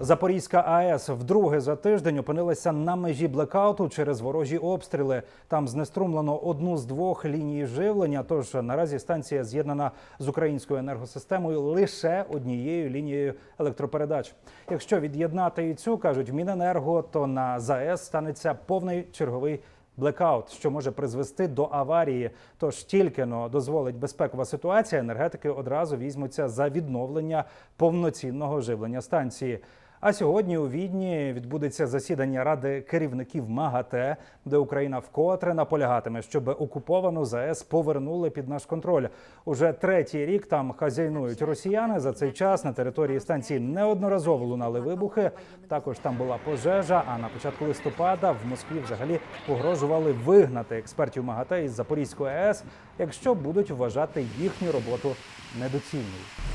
Запорізька АЕС вдруге за тиждень опинилася на межі блекауту через ворожі обстріли. Там знеструмлено одну з двох ліній живлення. Тож наразі станція з'єднана з українською енергосистемою лише однією лінією електропередач. Якщо від'єднати і цю кажуть Міненерго, то на ЗАЕС станеться повний черговий. Блекаут, що може призвести до аварії, тож тільки но дозволить безпекова ситуація, енергетики одразу візьмуться за відновлення повноцінного живлення станції. А сьогодні у Відні відбудеться засідання ради керівників МАГАТЕ, де Україна вкотре наполягатиме, щоб окуповану ЗАЕС повернули під наш контроль. Уже третій рік там хазяйнують росіяни. За цей час на території станції неодноразово лунали вибухи. Також там була пожежа. А на початку листопада в Москві взагалі погрожували вигнати експертів МАГАТЕ із Запорізької АЕС, якщо будуть вважати їхню роботу недоцільною.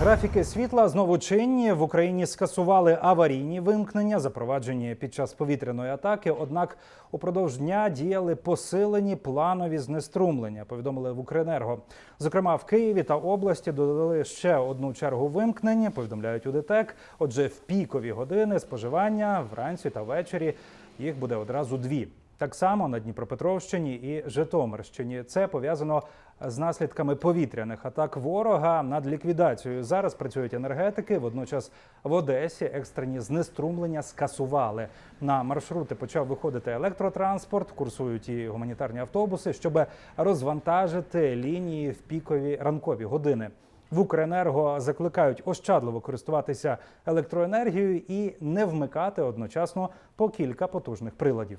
Графіки світла знову чинні в Україні скасували аварійні вимкнення, запроваджені під час повітряної атаки. Однак упродовж дня діяли посилені планові знеструмлення. Повідомили в Укренерго. Зокрема, в Києві та області додали ще одну чергу вимкнень. Повідомляють у ДТЕК. Отже, в пікові години споживання вранці та ввечері їх буде одразу дві. Так само на Дніпропетровщині і Житомирщині. Це пов'язано з наслідками повітряних атак ворога над ліквідацією. Зараз працюють енергетики. Водночас в Одесі екстрені знеструмлення скасували. На маршрути почав виходити електротранспорт, курсують і гуманітарні автобуси, щоб розвантажити лінії в пікові ранкові години. В Укренерго закликають ощадливо користуватися електроенергією і не вмикати одночасно по кілька потужних приладів.